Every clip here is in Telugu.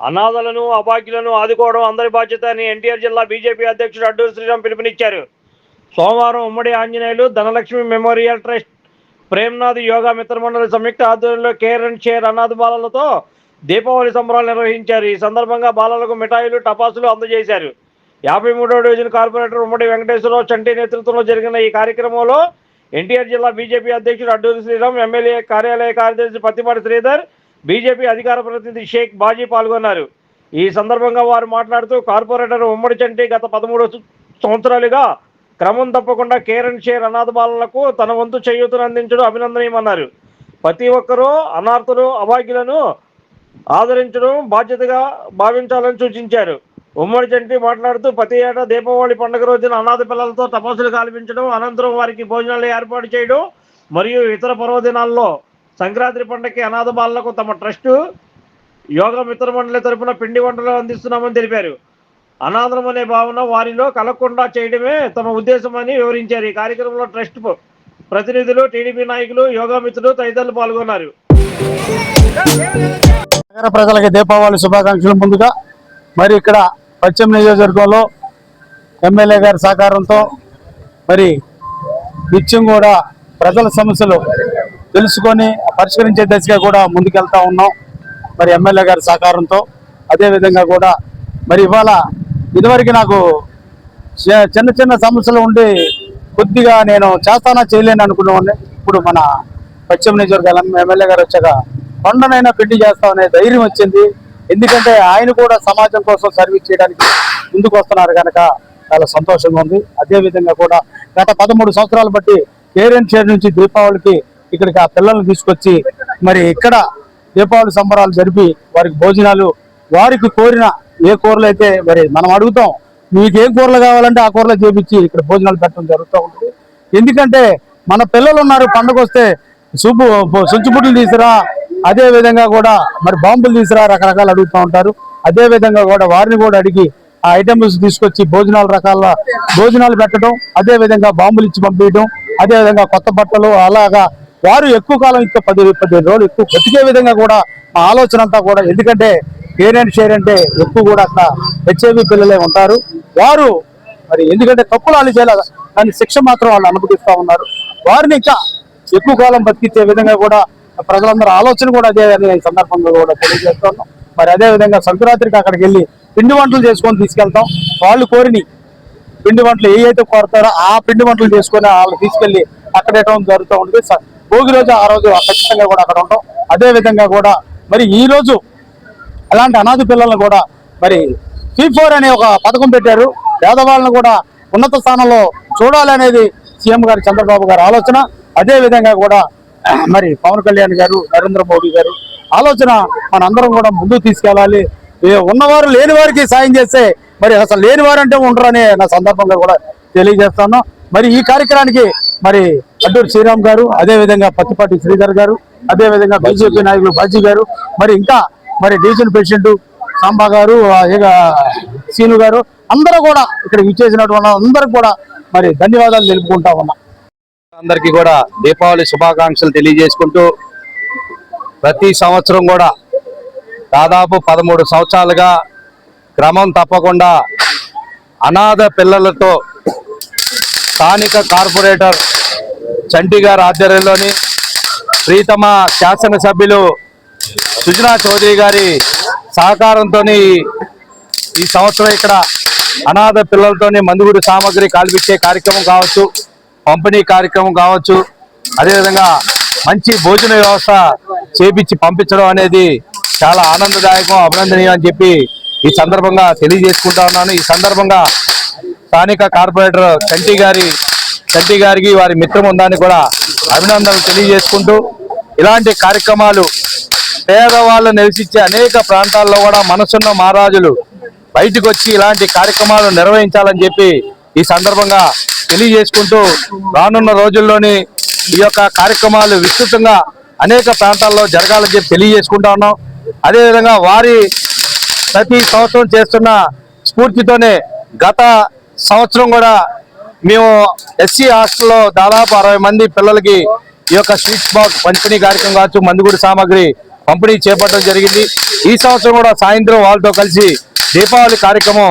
అనాథలను అభాగ్యులను ఆదుకోవడం అందరి బాధ్యత అని ఎన్టీఆర్ జిల్లా బీజేపీ అధ్యక్షుడు అడ్డూరు శ్రీరామ్ పిలుపునిచ్చారు. సోమవారం ఉమ్మడి ఆంజనేయులు ధనలక్ష్మి మెమోరియల్ ట్రస్ట్ ప్రేమ్నాథ్ యోగా మిత్రమండలి సంయుక్త ఆధ్వర్యంలో కేర్ అండ్ షేర్ అనాథ బాలలతో దీపావళి సంబరాలు నిర్వహించారు. ఈ సందర్భంగా బాలలకు మిఠాయిలు టపాసులు అందజేశారు. యాభై మూడో డివిజన్ కార్పొరేటర్ ఉమ్మడి వెంకటేశ్వరరావు చంటి నేతృత్వంలో జరిగిన ఈ కార్యక్రమంలో ఎన్టీఆర్ జిల్లా బీజేపీ అధ్యక్షుడు అడ్డూరి శ్రీరామ్ ఎమ్మెల్యే కార్యాలయ కార్యదర్శి పత్తిపాటి శ్రీధర్ బీజేపీ అధికార ప్రతినిధి షేక్ బాజీ పాల్గొన్నారు. ఈ సందర్భంగా వారు మాట్లాడుతూ కార్పొరేటర్ ఉమ్మడి చంటి గత పదమూడు సంవత్సరాలుగా క్రమం తప్పకుండా కేర్ అండ్ షేర్ అనాథ బాలలకు తన వంతు చేయూతను అందించడం అభినందనీయమన్నారు. ప్రతి ఒక్కరూ అనార్థులు అభాగ్యులను ఆదరించడం బాధ్యతగా భావించాలని సూచించారు. ఉమ్మడి చంటి మాట్లాడుతూ ప్రతి ఏటా దీపావళి పండుగ రోజున అనాథ పిల్లలతో తపస్సులు కాల్పించడం అనంతరం వారికి భోజనాలు ఏర్పాటు చేయడం మరియు ఇతర పర్వదినాల్లో సంక్రాంతి పండుగకి అనాథ బాలలకు తమ ట్రస్టు యోగా మిత్ర మండలి తరపున పిండి వంటలు అందిస్తున్నామని తెలిపారు. అనాథం అనే భావన వారిలో కలగకుండా చేయడమే తమ ఉద్దేశమని వివరించారు. ఈ కార్యక్రమంలో ట్రస్ట్ ప్రతినిధులు టీడీపీ నాయకులు యోగా మిత్రులు తదితరులు పాల్గొన్నారు. నగర ప్రజలకి దీపావళి శుభాకాంక్షలు ముందుగా మరి ఇక్కడ పశ్చిమ నియోజకవర్గంలో ఎమ్మెల్యే గారి సహకారంతో మరి నిత్యం కూడా ప్రజల సమస్యలు తెలుసుకొని పరిష్కరించే దశగా కూడా ముందుకెళ్తా ఉన్నాం. మరి ఎమ్మెల్యే గారి సహకారంతో. అదేవిధంగా కూడా మరి ఇవాళ ఇదివరకు నాకు చిన్న చిన్న సమస్యలు ఉండి కొద్దిగా నేను చేస్తానా చేయలేను అనుకునేవాడిని. ఇప్పుడు మన పశ్చిమ నియోజకవర్గాల ఎమ్మెల్యే గారు వచ్చాక కొండనైనా పెళ్ళి చేస్తామనే ధైర్యం వచ్చింది. ఎందుకంటే ఆయన కూడా సమాజం కోసం సర్వీస్ చేయడానికి ముందుకు వస్తున్నారు కనుక చాలా సంతోషంగా ఉంది. అదేవిధంగా కూడా గత పదమూడు సంవత్సరాలు బట్టి కేరెన్ షేర్ నుంచి దీపావళికి ఇక్కడికి ఆ పిల్లల్ని తీసుకొచ్చి మరి ఇక్కడ దీపావళి సంబరాలు జరిపి వారికి భోజనాలు వారికి కోరిన ఏ కూరలు అయితే మరి మనం అడుగుతాం మీకు ఏ కూరలు కావాలంటే ఆ కూరలు చేపించి ఇక్కడ భోజనాలు పెట్టడం జరుగుతూ ఉంటుంది. ఎందుకంటే మన పిల్లలు ఉన్నారు పండుగ వస్తే సూపు సుంచుబుడ్లు తీసిరా అదే విధంగా కూడా మరి బాంబులు తీసిరా రకరకాలు అడుగుతూ ఉంటారు. అదే విధంగా కూడా వారిని కూడా అడిగి ఆ ఐటమ్స్ తీసుకొచ్చి భోజనాల రకాల భోజనాలు పెట్టడం అదే విధంగా బాంబులు ఇచ్చి పంపించడం అదే విధంగా కొత్త బట్టలు అలాగా వారు ఎక్కువ కాలం ఇంకా పది పదిహేను రోజులు ఎక్కువ బతికే విధంగా కూడా మా ఆలోచన అంతా కూడా ఎందుకంటే పేరెంట్ అండ్ షేర్ అంటే ఎక్కువ కూడా అక్కడ హెచ్ఐవి పిల్లలే ఉంటారు. వారు మరి ఎందుకంటే తప్పులు వాళ్ళు చేయాలి కానీ శిక్ష మాత్రం వాళ్ళు అనుభవిస్తూ ఉన్నారు. వారిని ఇంకా ఎక్కువ కాలం బతికించే విధంగా కూడా ప్రజలందరూ ఆలోచన కూడా అదే అని ఈ సందర్భంగా కూడా తెలియజేస్తున్నాం మరి అదే విధంగా సంక్రాంతికి అక్కడికి వెళ్ళి పిండి వంటలు చేసుకొని తీసుకెళ్తాం. వాళ్ళు కోరిని పిండి వంటలు ఏ అయితే కోరతారో ఆ పిండి వంటలు చేసుకొని వాళ్ళు తీసుకెళ్ళి అక్కడ ఇవ్వడం జరుగుతూ ఉంటుంది. భోగి రోజు ఆ రోజు ఖచ్చితంగా కూడా అక్కడ ఉంటాం. అదే విధంగా కూడా మరి ఈ రోజు అలాంటి అనాథ పిల్లలను కూడా మరి ఫీ ఫోర్ అనే ఒక పథకం పెట్టారు. పేదవాళ్ళను కూడా ఉన్నత స్థానంలో చూడాలనేది సీఎం గారు చంద్రబాబు గారి ఆలోచన. అదే విధంగా కూడా మరి పవన్ కళ్యాణ్ గారు నరేంద్ర మోడీ గారు ఆలోచన మనందరం కూడా ముందుకు తీసుకెళ్ళాలి. ఉన్నవారు లేని వారికి సాయం చేస్తే మరి అసలు లేని వారంటే అనే నా సందర్భంగా కూడా తెలియజేస్తాను. మరి ఈ కార్యక్రమానికి మరి అడ్డూరు శ్రీరామ్ గారు అదే విధంగా పత్తిపాటి శ్రీధర్ గారు అదే విధంగా బీజేపీ నాయకులు బాజీ గారు మరి ఇంకా మరి డివిజన్ ప్రెసిడెంట్ సాంబా గారు సీను గారు అందరూ కూడా ఇక్కడ ఇచ్చేసినటువంటి అందరూ కూడా మరి ధన్యవాదాలు తెలుపుకుంటా ఉన్నా. అందరికీ కూడా దీపావళి శుభాకాంక్షలు తెలియజేసుకుంటూ ప్రతి సంవత్సరం కూడా దాదాపు పదమూడు సంవత్సరాలుగా క్రమం తప్పకుండా అనాథ పిల్లలతో స్థానిక కార్పొరేటర్ చంటి గారి ఆధ్వర్యంలోని ప్రీతమ శాసనసభ్యులు సుజనా చౌదరి గారి సహకారంతో ఈ సంవత్సరం ఇక్కడ అనాథ పిల్లలతోని మందుగుడి సామాగ్రి కాల్పించే కార్యక్రమం కావచ్చు పంపిణీ కార్యక్రమం కావచ్చు అదేవిధంగా మంచి భోజన వ్యవస్థ చేపించి పంపించడం అనేది చాలా ఆనందదాయకం అభినందనీయం అని చెప్పి ఈ సందర్భంగా తెలియజేసుకుంటా ఉన్నాను. ఈ సందర్భంగా స్థానిక కార్పొరేటర్ కంటి గారి చంటి గారికి వారి మిత్రబృందానికి కూడా అభినందనలు తెలియజేసుకుంటూ ఇలాంటి కార్యక్రమాలు పేదవాళ్ళు నివసించే అనేక ప్రాంతాల్లో కూడా మనసున్న మహారాజులు బయటకు వచ్చి ఇలాంటి కార్యక్రమాలు నిర్వహించాలని చెప్పి ఈ సందర్భంగా తెలియజేసుకుంటూ రానున్న రోజుల్లోని ఈ యొక్క కార్యక్రమాలు విస్తృతంగా అనేక ప్రాంతాల్లో జరగాలని చెప్పి తెలియజేసుకుంటా ఉన్నాం. అదేవిధంగా వారి ప్రతి సంవత్సరం చేస్తున్న స్ఫూర్తితోనే గత సంవత్సరం కూడా మేము ఎస్సీ హాస్టల్లో దాదాపు అరవై మంది పిల్లలకి ఈ యొక్క స్వీట్ బాక్స్ పంపిణీ కార్యక్రమం కావచ్చు మందుగుడి సామాగ్రి పంపిణీ చేపట్టడం జరిగింది. ఈ సంవత్సరం కూడా సాయంత్రం వాళ్ళతో కలిసి దీపావళి కార్యక్రమం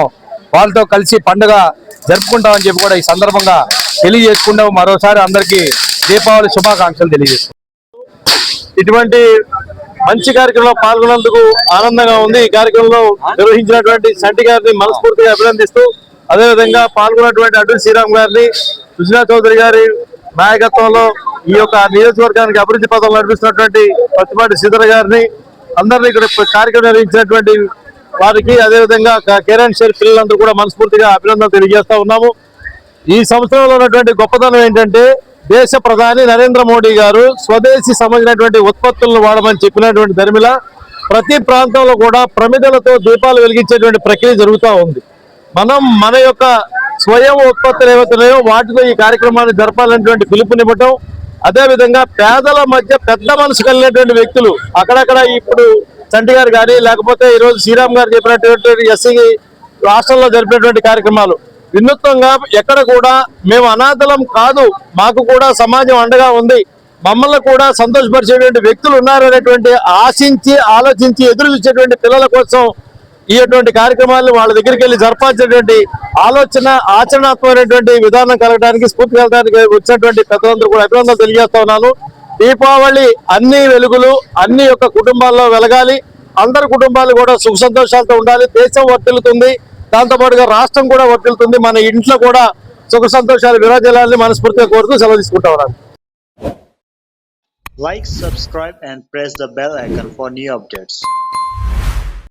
వాళ్ళతో కలిసి పండుగ జరుపుకుంటామని చెప్పి కూడా ఈ సందర్భంగా తెలియజేసుకుంటాం మరోసారి అందరికీ దీపావళి శుభాకాంక్షలు తెలియజేస్తాం ఇటువంటి మంచి కార్యక్రమంలో పాల్గొన్నందుకు ఆనందంగా ఉంది. ఈ కార్యక్రమంలో నిర్వహించినటువంటి సంటి గారిని మనస్ఫూర్తిగా అభినందిస్తూ అదేవిధంగా పాల్గొన్నటువంటి అటు శ్రీరామ్ గారిని సుజనా చౌదరి గారి నాయకత్వంలో ఈ యొక్క నియోజకవర్గానికి అభివృద్ధి పథంలో నడిపిస్తున్నటువంటి పత్తిపాటి శ్రీధర్ గారిని అందరినీ ఇక్కడ కార్యక్రమం నిర్వహించినటువంటి వారికి అదేవిధంగా క- కిరణ్ షేర్ పిల్లలందరూ కూడా మనస్ఫూర్తిగా అభినందనలు తెలియజేస్తా ఉన్నాము. ఈ సంవత్సరంలో ఉన్నటువంటి గొప్పతనం ఏంటంటే దేశ ప్రధాని నరేంద్ర మోడీ గారు స్వదేశీ సంబంధించినటువంటి ఉత్పత్తులను వాడమని చెప్పినటువంటి ధర్మిల ప్రతి ప్రాంతంలో కూడా ప్రమిదలతో దీపాలు వెలిగించేటువంటి ప్రక్రియ జరుగుతూ ఉంది. మనం మన యొక్క స్వయం ఉత్పత్తులు ఏవైతున్నాయో వాటితో ఈ కార్యక్రమాన్ని జరపాలనేటువంటి పిలుపునివ్వటం అదేవిధంగా పేదల మధ్య పెద్ద మనసు కలిగినటువంటి వ్యక్తులు అక్కడక్కడ ఇప్పుడు చంటి గారు కానీ లేకపోతే ఈరోజు శ్రీరామ్ గారు చెప్పినటువంటి ఎస్సీ రాష్ట్రంలో జరిపినటువంటి కార్యక్రమాలు. వినూత్నంగా ఎక్కడ కూడా మేము అనాథలం కాదు మాకు కూడా సమాజం అండగా ఉంది. మమ్మల్ని కూడా సంతోషపరిచేటువంటి వ్యక్తులు ఉన్నారనేటువంటి ఆశించి ఆలోచించి ఎదురు చూసేటువంటి పిల్లల కోసం ఈ అటువంటి కార్యక్రమాలను వాళ్ళ దగ్గరికి వెళ్ళి జరపాల్సినటువంటి ఆలోచన ఆచరణాత్మకమైనటువంటి విధానం కలగడానికి స్ఫూర్తి కలగడానికి వచ్చినటువంటి పెద్దలందరూ కూడా అభినందనలు తెలియజేస్తా ఉన్నాను. దీపావళి అన్ని వెలుగులు అన్ని యొక్క కుటుంబాల్లో వెలగాలి. అందరి కుటుంబాలు కూడా సుఖ సంతోషాలతో ఉండాలి. దేశం వర్తిల్లుతుంది దాంతో పాటుగా రాష్ట్రం కూడా వర్తిల్లుతుంది మన ఇంట్లో కూడా సుఖ సంతోషాలు విరాజాలని మనస్ఫూర్తిగా కోరుతూ సెలవు తీసుకుంటా ఉన్నాను. Like, subscribe and press the bell icon for new updates.